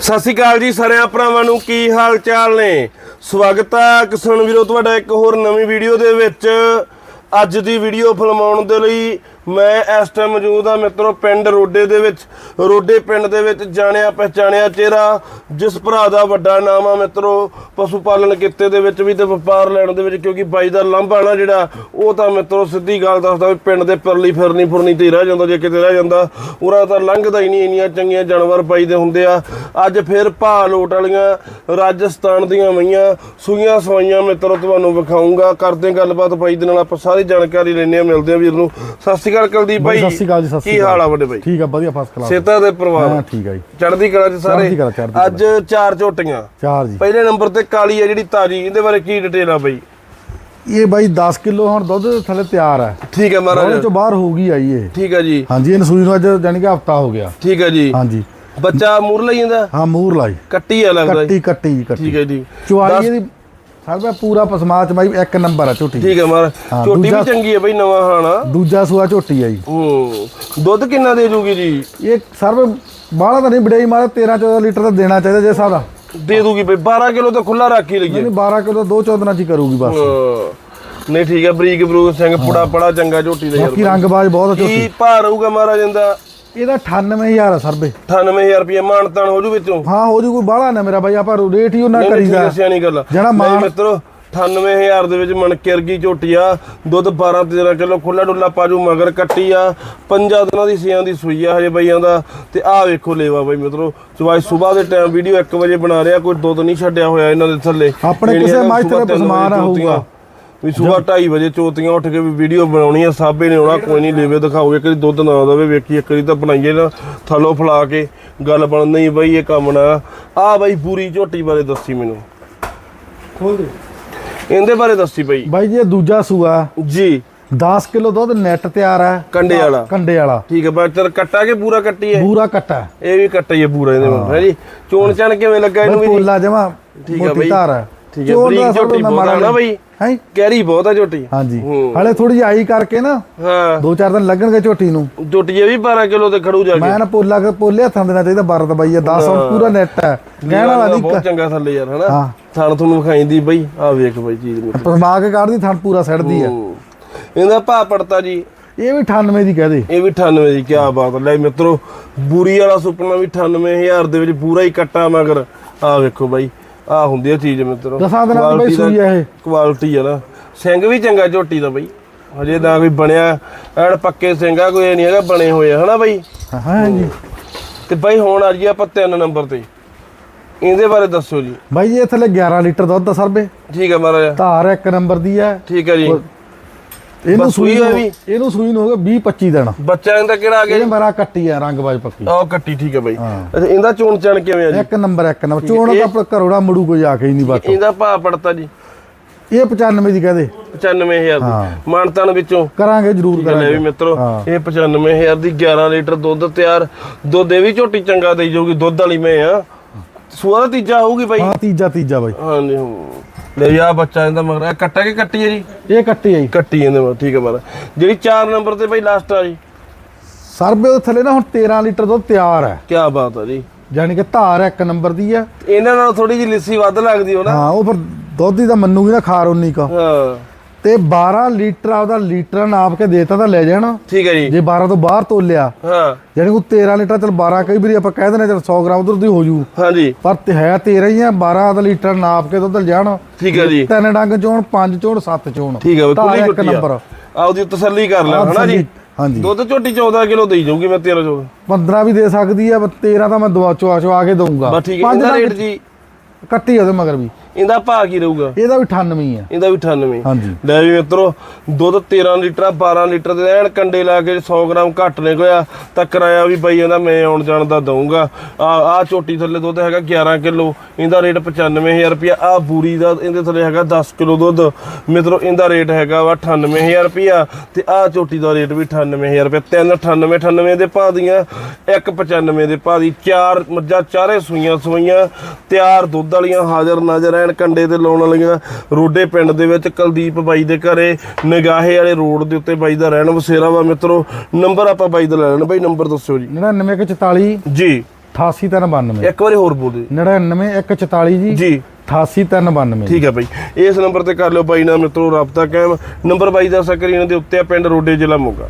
ਸਤਿ ਸ਼੍ਰੀ ਅਕਾਲ ਜੀ ਸਾਰਿਆਂ ਭਰਾਵਾਂ ਨੂੰ, ਕੀ ਹਾਲ ਚਾਲ ਨੇ? ਸਵਾਗਤ ਹੈ ਕਿਸਾਨ ਵੀਰੋ, ਤੁਹਾਡਾ ਇੱਕ ਹੋਰ ਨਵੀਂ ਵੀਡੀਓ ਦੇ ਵਿੱਚ। ਅੱਜ ਦੀ ਵੀਡੀਓ ਫਿਲਮਾਉਣ ਦੇ ਲਈ ਮੈਂ ਇਸ ਟਾਈਮ ਮੌਜੂਦ ਹਾਂ ਮਿੱਤਰੋ ਪਿੰਡ ਰੋਡੇ ਦੇ ਵਿੱਚ। ਰੋਡੇ ਪਿੰਡ ਦੇ ਵਿੱਚ ਜਾਣਿਆ ਪਹਿਚਾਣਿਆ ਚਿਹਰਾ, ਜਿਸ ਭਰਾ ਦਾ ਵੱਡਾ ਨਾਮ ਆ ਮਿੱਤਰੋ ਪਸ਼ੂ ਪਾਲਣ ਕਿੱਤੇ ਦੇ ਵਿੱਚ ਵੀ ਤੇ ਵਪਾਰ ਲੈਣ ਦੇ ਵਿੱਚ, ਕਿਉਂਕਿ ਬਾਈ ਦਾ ਲਾਂਭਾ ਨਾ ਜਿਹੜਾ, ਉਹ ਤਾਂ ਮਿੱਤਰੋ ਸਿੱਧੀ ਗੱਲ ਦੱਸਦਾ ਵੀ ਪਿੰਡ ਦੇ ਪਰਲੀ ਫਿਰਨੀ ਫੁਰਨੀ ਤੇ ਰਹਿ ਜਾਂਦਾ, ਜੇ ਕਿਤੇ ਰਹਿ ਜਾਂਦਾ, ਉਰਾ ਤਾਂ ਲੰਘਦਾ ਹੀ ਨਹੀਂ, ਇੰਨੀਆਂ ਚੰਗੀਆਂ ਜਾਨਵਰ ਬਾਈ ਦੇ ਹੁੰਦੇ ਆ। ਅੱਜ ਫਿਰ ਭਾ ਲੋਟ ਵਾਲੀਆਂ ਰਾਜਸਥਾਨ ਦੀਆਂ ਮਈਆਂ ਸੂਈਆਂ ਸਵਾਈਆਂ ਮਿੱਤਰੋ ਤੁਹਾਨੂੰ ਵਿਖਾਉਂਗਾ ਕਰਦੇ ਗੱਲਬਾਤ ਬਾਈ ਦੇ ਨਾਲ, ਆਪਾਂ ਸਾਰੀ ਜਾਣਕਾਰੀ ਲੈਣੇ ਆ ਮਿਲਦੇ ਆ ਵੀਰ ਨੂੰ। ਸਤਿ ਸ਼੍ਰੀ ਅਕਾਲ ਕੁਲਦੀਪ ਬਾਈ ਸਤਿ ਸ਼੍ਰੀ ਅਕਾਲ ਜੀ ਸਤਿ ਸ਼੍ਰੀ ਕੀ ਅਕਾਲ। ਹਾਲ ਆ ਵੱਡੇ ਬਾਈ ਠੀਕ ਆ ਵਧੀਆ ਫਸਟ ਕਲਾਸ ਸੇਤਾ ਦੇ ਪਰਿਵਾਰ। ਹਾਂ ਠੀਕ ਆ ਜੀ। ਚੜ੍ਹਦੀ ਕਲਾ ਚ ਸਾਰੇ? ਅੱਜ ਚਾਰ ਝੋਟੀਆਂ ਚਾਰ ਜੀ। ਪਹਿਲੇ ਨੰਬਰ ਤੇ ਕਾਲੀ ਆ ਜਿਹੜੀ ਤਾਜੀ ਇਹਦੇ ਬਾਰੇ ਕੀ ਡਿਟੇਲ ਆ ਬਾਈ? ਇਹ ਬਾਈ 10 ਕਿਲੋ ਹੁਣ ਦੁੱਧ ਥੱਲੇ ਤਿਆਰ ਹੈ ਠੀਕ ਹੈ ਉਹਦੇ ਮਹਾਰਾਜ ਚੋਂ ਬਾਹਰ ਹੋ ਗਈ ਆਈ ਇਹ। ਠੀਕ ਹੈ ਜੀ। ਹਾਂਜੀ ਇਹ ਸੂਈ ਨੂੰ ਅੱਜ ਜਾਨੀ ਕਿ ਹਫਤਾ ਹੋ ਗਿਆ। ਠੀਕ ਹੈ ਜੀ। ਹਾਂਜੀ। ਬੱਚਾ ਮੂਰ ਲਈ ਜਾਂਦਾ ਹਾਂ ਮੂਰ ਲਾਈ। ਕੱਟੀ ਆ ਲੱਗਦਾ ਕੱਟੀ ਕੱਟੀ ਕੱਟੀ। ਠੀਕ ਹੈ ਜੀ। ਚੁਆਈ ਇਹਦੀ ਸਰਬਾ ਪੂਰਾ ਪਸਮਾਚ ਬਾਈ ਇੱਕ ਨੰਬਰ ਆ ਝੋਟੀ ਠੀਕ ਹੈ ਹਾਂ, ਝੋਟੀ ਵੀ ਦੂਜਾ- ਚੰਗੀ ਹੈ ਬਈ ਨਵਾਂ ਹਾਣਾ ਦੂਜਾ ਸੂਆ ਝੋਟੀ ਆ ਜੀ। ਹੂੰ ਦੁੱਧ ਕਿੰਨਾ ਦੇ ਜੂਗੀ ਜੀ? ਇਹ ਸਰਬ ਬਾਹਲਾ ਤਾਂ ਨਹੀਂ ਬੜਾਈ ਮਾਰਾ 13 14 ਲੀਟਰ ਤਾਂ ਦੇਣਾ ਚਾਹੀਦਾ ਜੇ ਸਾਦਾ। ਦੇ ਦੂਗੀ ਬਈ 12 ਕਿਲੋ ਤਾਂ ਖੁੱਲਾ ਰੱਖ ਹੀ ਲਈਏ। ਨਹੀਂ 12 ਕਿਲੋ ਦੋ 14 ਚ ਹੀ ਕਰੂਗੀ ਬਸ। ਹਾਂ। ਨਹੀਂ ਠੀਕ ਹੈ ਬਰੀਕ ਬਰੂਕ ਸਿੰਘ ਪੁੜਾ ਪੜਾ ਚੰਗਾ ਝੋਟੀ ਦਾ ਯਾਰ ਬਾਕੀ ਰੰਗਬਾਜ਼ ਬਹੁਤ ਆ ਝੋਟੀ। ਕੀ ਭਾਅ ਰਹੂਗਾ ਮਹਾਰਾਜ ਇਹਦਾ? ਇਹਦਾ 98000 ਆ ਸਰਬੇ 98000 ਰੁਪਏ ਮਾਨਤਾਨ ਹੋ ਜੂ ਵਿੱਚੋਂ। ਹਾਂ ਹੋ ਜੂ ਕੋਈ ਬਾਹਲਾ ਨਾ ਮੇਰਾ ਬਾਈ ਆਪਾਂ ਰੇਟ ਹੀ ਉਹਨਾਂ ਨਹੀਂ ਕਰੀਦਾ। ਹੈ ਸਿਆਣੀ ਗੱਲ ਜਿਹੜਾ ਨਹੀਂ ਮਾਣ- ਮਿੱਤਰੋ 98000 ਦੇ ਵਿੱਚ ਮਣਕੇ ਵਰਗੀ ਝੋਟੀ ਆ ਦੁੱਧ 12 13 ਕਿਲੋ ਖੁੱਲਾ ਡੁੱਲਾ ਪਾਜੂ ਮਗਰ ਕੱਟੀ ਆ ਪੰਜਾਂ ਦਿਨਾਂ ਦੀ ਸਿਆਂ ਦੀ ਸੂਈ ਆ ਹਜੇ ਬਈਆਂ ਦਾ। ਤੇ ਆਹ ਵੇਖੋ ਲੇਵਾ ਬਈ ਮਿੱਤਰੋ ਸਵੇਰ ਸਵੇਰ ਦੇ ਟਾਈਮ ਵੀਡੀਓ 1 ਵਜੇ ਬਣਾ ਰਿਹਾ ਕੋਈ ਦੁੱਧ ਨਹੀਂ ਛੱਡਿਆ ਹੋਇਆ ਇਹਨਾਂ ਦੇ ਥੱਲੇ। ਆਪਣੇ ਕਿਸੇ ਸੁਬਾਹ ਤੇਰੇ ਵਜੇ ਹੋਊਗਾ। ਵੀ ਸਵੇਰ 2:30 ਵਜੇ ਚੋਤੀਆਂ ਉੱਠ ਕੇ ਵੀ ਵੀਡੀਓ ਬਣਾਉਣੀ ਆ ਸਾਬੇ ਨੇ ਆਉਣਾ ਕੋਈ ਨਹੀਂ ਲੇਵੇ ਦਿਖਾਓ ਇੱਕ ਵਾਰੀ ਦੁੱਧ ਨਾ ਦਵੇ ਵੇਖੀ ਇੱਕ ਵਾਰੀ ਤਾਂ ਬਣਾਈਏ ਨਾ ਥੱਲੋਂ ਫਲਾ ਕੇ ਗੱਲ ਬਣ ਨਹੀਂ ਬਈ ਇਹ ਕੰਮ ਨਾ। ਆ ਬਈ ਪੂਰੀ ਝੋਟੀ ਬਾਰੇ ਦੱਸੀ ਮੈਨੂੰ। ਖੋਲ ਦੇ। ਇਹਦੇ ਬਾਰੇ ਦੱਸੀ ਬਈ। ਬਾਈ ਜੀ ਇਹ ਦੂਜਾ ਸੂਆ। ਜੀ। 10 ਕਿਲੋ ਦੁੱਧ ਨੈਟ ਤਿਆਰ ਹੈ ਕੰਡੇ ਵਾਲਾ। ਕੰਡੇ ਵਾਲਾ। ਠੀਕ ਹੈ ਬੱਚਰ ਕੱਟਾ ਕੇ ਪੂਰਾ ਕੱਟੀ ਹੈ? ਪੂਰਾ ਕੱਟਾ। ਇਹ ਵੀ ਕੱਟਾ ਹੀ ਹੈ ਪੂਰਾ ਇਹਦੇ ਵਿੱਚ ਹੈ। ਜੀ? ਚੋਣ ਚਣ ਕਿਵੇਂ ਲੱਗਾ ਇਹਨੂੰ ਵੀ? ਪੋਲਾ ਜਮਾ ਠੀਕ ਮੋਟੀ ਬਈ। ਧਾਰ ਹੈ ਠੀਕ ਹੈ, ਚੋਣ ਬਰੀਕ ਦਾ ਝੋਟੀ ਮੈਂ ਬਹੁਤ ਆ ਨਾ ਬਈ? ਹੈ? ਕੈਰੀ ਬਹੁਤ ਆ ਝੋਟੀ। ਹਾਂਜੀ। ਹੂੰ। ਹਲੇ ਥੋੜੀ ਜਿਹੀ ਆਈ ਕਰਕੇ ਨਾ ਹਾਂ। ਦੋ ਚਾਰ ਦਿਨ ਲੱਗਣਗੇ ਝੋਟੀ ਨੂੰ। ਝੋਟੀ ਇਹ ਵੀ 12 ਕਿਲੋ ਤੇ ਖੜੂ ਜਾ ਕੇ। ਮੈਂ ਨਾ ਪੋਲਾ ਕੇ ਪੋਲੇ ਹੱਥਾਂ ਦੇਣਾ ਚਾਹੀਦਾ 12 ਦਾ ਬਾਈ ਇਹ 10 ਹੁਣ ਪੂਰਾ ਨੈਟ ਹੈ। ਗਹਿਣਾ ਵਾਲਾ ਨਹੀਂ ਬਹੁਤ ਚੰਗਾ ਥੱਲੇ ਯਾਰ ਹਨਾ? ਹਾਂ। ਥਣ ਤੁਹਾਨੂੰ ਵਿਖਾਈਂਦੀ ਬਈ ਆ ਵੇਖ ਬਈ ਚੀਜ਼ ਨੂੰ। ਪਸਮਾ ਕੇ ਕੱਢਦੀ ਥਣ ਪੂਰਾ ਸੜਦੀ ਹੂੰ। ਇਹਦਾ ਭਾਅ ਪੜਤਾ ਜੀ। ਇਹ ਵੀ 98 ਦੀ ਕਹਦੇ। ਇਹ ਵੀ 98 ਦੀ ਕੀ ਬਾਤ। ਲੈ ਮਿੱਤਰੋ ਬੂਰੀ ਵਾਲਾ ਸੁਪਨਾ ਵੀ 98000 ਦੇ ਵਿੱਚ ਪੂਰਾ ਹੀ ਕੱਟਾ ਮਗਰ। ਆ ਵੇਖੋ ਬਾਈ। ਆ ਹੁੰਦੀ ਆ ਚੀਜ਼ ਮਿੱਤਰੋ। ਦਸਾਂ ਦਿਨਾਂ ਦੀ ਬਾਈ ਸੂਈ ਆ ਇਹ। ਕੁਆਲਿਟੀ ਆ ਨਾ। ਸਿੰਘ ਵੀ ਚੰਗਾ ਝੋਟੀ ਦਾ ਬਈ। ਹਜੇ ਨਾ ਕੋਈ ਬਣਿਆ। ਐਨ ਪੱਕੇ ਸਿੰਘਾ ਕੋਈ ਇਹ ਨਹੀਂ ਹੈਗਾ ਬਣੇ ਹੋਏ ਆ ਹਨਾ ਬਾਈ? ਹਾਂ ਜੀ ਤੇ ਬਾਈ ਹੁਣ ਆ ਜੀ ਆਪਾਂ 3 ਨੰਬਰ ਤੇ। ਇਹਦੇ ਬਾਰੇ ਦੱਸੋ ਜੀ। ਬਾਈ ਜੀ ਇਹ ਥੱਲੇ 11 ਲੀਟਰ ਦੁੱਧ ਦਾ ਸਰਬੇ। ਠੀਕ ਹੈ ਮਹਾਰਾਜ। ਧਾਰ ਇੱਕ ਨੰਬਰ ਦੀ ਹੈ ਠੀਕ ਹੈ ਜੀ। ਇਹਨੂੰ ਸੂਈ ਹੋਈ ਵੀ? ਇਹਨੂੰ ਸੂਈ ਨੂੰ ਹੋ ਗਿਆ 20 25 ਦਿਨ। ਬੱਚਾ ਇਹਦਾ ਕਿਹੜਾ ਆ ਗਿਆ ਇਹ ਮੇਰਾ ਕੱਟੀ ਆ ਰੰਗਬਾਜ ਪੱਕੀ। ਆਹ ਕੱਟੀ ਠੀਕ ਹੈ ਬਾਈ। ਅੱਛਾ ਇਹਦਾ ਚੋਣ ਚਣ ਕਿਵੇਂ ਆ ਜੀ? ਇੱਕ ਨੰਬਰ ਇੱਕ ਨੰਬਰ। ਚੋਣ ਤਾਂ ਆਪਣਾ ਘਰੋਂ ਨਾ ਮੁੜੂ ਕੋਈ ਆ ਕੇ ਹੀ ਨਹੀਂ ਬਾਤ ਇਹਦਾ ਭਾਅ ਪੜਤਾ ਜੀ। ਇਹ 95 ਦੀ ਕਹਦੇ। 95000 ਹਾਂ। ਦੀ ਮਾਨਤਾਨ ਵਿੱਚੋਂ। ਕਰਾਂਗੇ ਜ਼ਰੂਰ ਕਰਾਂਗੇ। ਵੀ ਮਿੱਤਰੋ। ਇਹ 95000 ਦੀ 11 ਲੀਟਰ ਦੁੱਧ ਤਿਆਰ। ਦੁੱਧ ਇਹ ਵੀ ਝੋਟੀ ਚੰਗਾ ਦੇਈ ਜਾਊਗੀ ਦੁੱਧ ਵਾਲੀ ਮੈਂ ਆ। ਸੂਆ ਦਾ ਤੀਜਾ ਹੋਊਗੀ ਬਾਈ। ਹਾਂ ਤੀਜਾ ਤੀਜਾ ਬਾਈ। ਹਾਂਜੀ ਹਾਂ। ਲੈ ਆ ਬੱਚਾ ਇਹਦਾ ਮਗਰ ਇਹ ਕੱਟਾ ਕਿ ਕੱਟੀ ਹੈ ਜੀ? ਇਹ ਕੱਟੀ ਆਈ ਕੱਟੀ ਇਹਦੇ ਮਗਰ ਠੀਕ ਹੈ ਬਾਰਾ ਜਿਹੜੀ 4 ਨੰਬਰ ਤੇ ਬਾਈ ਲਾਸਟ ਆ ਜੀ। ਸਰਬੇ ਦੇ ਥੱਲੇ ਨਾ ਹੁਣ 13 ਲੀਟਰ ਦੁੱਧ ਤਿਆਰ ਹੈ। ਕੀ ਬਾਤ ਆ ਜੀ। ਯਾਨੀ ਕਿ ਧਾਰ ਇੱਕ ਨੰਬਰ ਦੀ ਹੈ। ਇਹਨਾਂ ਨਾਲ ਥੋੜੀ ਜਿਹੀ ਲਿੱਸੀ ਵੱਧ ਲੱਗਦੀ ਹੋ ਨਾ ਹਾਂ ਉਹ ਫਿਰ ਦੁੱਧ ਦੀ ਤਾਂ ਮੰਨੂਗੀ ਨਾ ਖਾਰ ਉਨੀ ਕਾ। ਹਾਂ। ਤੇ 12 ਲੀਟਰ ਆਪਦਾ ਲੀਟਰ ਨਾਪ ਕੇ ਦੇਤਾ ਤਾਂ ਲੈ ਜਾਣਾ। ਠੀਕ ਹੈ ਜੀ। ਜੇ 12 ਤੋਂ ਬਾਹਰ ਤੋਲਿਆ ਹਾਂ। ਯਾਨੀ ਕਿ 13 ਲੀਟਰ ਚਲ 12 ਕਈ ਵਾਰੀ ਆਪਾਂ ਕਹਿ ਦਿੰਦੇ ਚਲ 100 ਗ੍ਰਾਮ ਦੁੱਧ ਦੀ ਹੋ ਜੂ। ਹਾਂਜੀ। ਪਰ ਤੇ ਹੈ 13 ਹੀ ਆ 12 ਦਾ ਲੀਟਰ ਨਾਪ ਕੇ ਦੁੱਧ ਜਾਣ। ਠੀਕ ਹੈ ਜੀ। ਤਿੰਨ ਡੰਗ ਚੋਣ ਪੰਜ ਚੋਣ ਸੱਤ ਚੋਣ। ਠੀਕ ਹੈ ਕੁੱਲੀ ਇੱਕ ਨੰਬਰ ਆ। ਆਪਦੀ ਤਸੱਲੀ ਕਰ ਲੈ ਹਨਾ ਜੀ? ਹਾਂਜੀ। ਦੁੱਧ ਝੋਟੀ 14 ਕਿਲੋ ਦੇਈ ਜਾਊਗੀ ਮੈਂ 13 ਚੋਂ 15 ਵੀ ਦੇ ਸਕਦੀ ਆ ਪਰ 13 ਤਾਂ ਮੈਂ ਦਵਾ ਚਵਾ ਚਵਾ ਕੇ ਦਊਂਗਾ। ਬਸ ਠੀਕ ਹੈ ਇਹਦਾ ਰੇਟ ਜੀ? ਕੱਟੀ ਉਹਦੇ ਮਗਰ ਵੀ। ਇਹਦਾ ਭਾਅ ਕੀ ਰਹੂਗਾ? ਇਹਦਾ ਵੀ 98 ਹੀ ਆ। ਇਹਦਾ ਵੀ 98 ਹਾਂਜੀ। ਲੈ ਵੀ ਮਿੱਤਰੋ ਦੁੱਧ 13 ਲੀਟਰ ਆ, 12 ਲੀਟਰ ਦੇ ਐਨ ਕੰਡੇ ਲਾ ਕੇ 100 ਗ੍ਰਾਮ ਘੱਟ ਨਿਕਲਿਆ ਤਾਂ ਕਿਰਾਇਆ ਵੀ ਬਈ ਇਹਦਾ ਮੈਂ ਆਉਣ ਜਾਣ ਦਾ ਦਊਂਗਾ। ਆ ਆ ਝੋਟੀ ਥੱਲੇ ਦੁੱਧ ਹੈਗਾ 11 ਕਿਲੋ। ਇਹਦਾ ਰੇਟ 95000 ਰੁਪਿਆ ਆ ਬੂਰੀ ਦਾ ਇਹਦੇ ਥੱਲੇ ਹੈਗਾ 10 ਕਿਲੋ ਦੁੱਧ। ਮਿੱਤਰੋ ਇਹਦਾ ਰੇਟ ਹੈਗਾ ਵਾ 98000 ਰੁਪਿਆ ਤੇ ਆ ਝੋਟੀ ਦਾ ਰੇਟ ਵੀ 98000 ਰੁਪਿਆ ਤਿੰਨ 98 98 ਦੇ ਭਾਅ ਦੀਆਂ ਇੱਕ 95 ਦੇ ਭਾਅ ਦੀ। ਚਾਰ ਮੱਝਾਂ ਚਾਰੇ ਸੂਈਆਂ ਸੂਈਆਂ। ਤਿਆਰ ਦੁੱਧ ਵਾਲੀਆਂ ਹਾਜ਼ਰ ਨਾਜ਼ਰ ਐਨ ਕੰਡੇ ਤੇ ਲਾਉਣ ਵਾਲੀਆਂ ਰੋਡੇ ਪਿੰਡ ਦੇ ਵਿੱਚ ਕੁਲਦੀਪ ਬਾਈ ਦੇ ਘਰੇ ਨਗਾਹੇ ਵਾਲੇ ਰੋਡ ਦੇ ਉੱਤੇ ਬਾਈ ਦਾ ਰਹਿਣ ਵਸੇਰਾ ਵਾ ਮਿੱਤਰੋ ਨੰਬਰ ਆਪਾਂ ਬਾਈ ਦਾ ਲੈ ਲੈਣਾ। ਬਾਈ ਨੰਬਰ ਦੱਸਿਓ ਜੀ। 9944 ਜੀ। 88392 ਇੱਕ ਵਾਰੀ ਹੋਰ ਬੋਲ ਦਿਓ। 99144 ਜੀ ਜੀ। 88392 ਠੀਕ ਹੈ ਬਾਈ। ਇਸ ਨੰਬਰ ਤੇ ਕਰ ਲਿਓ ਬਾਈ ਨਾਲ ਮਿੱਤਰੋ ਰਾਬਤਾ ਕਾਇਮ। ਨੰਬਰ ਬਾਈ ਦਾ ਸਕਰੀਨ ਦੇ ਉੱਤੇ ਆ ਪਿੰਡ ਰੋਡੇ ਜ਼ਿਲ੍ਹਾ ਮੋਗਾ।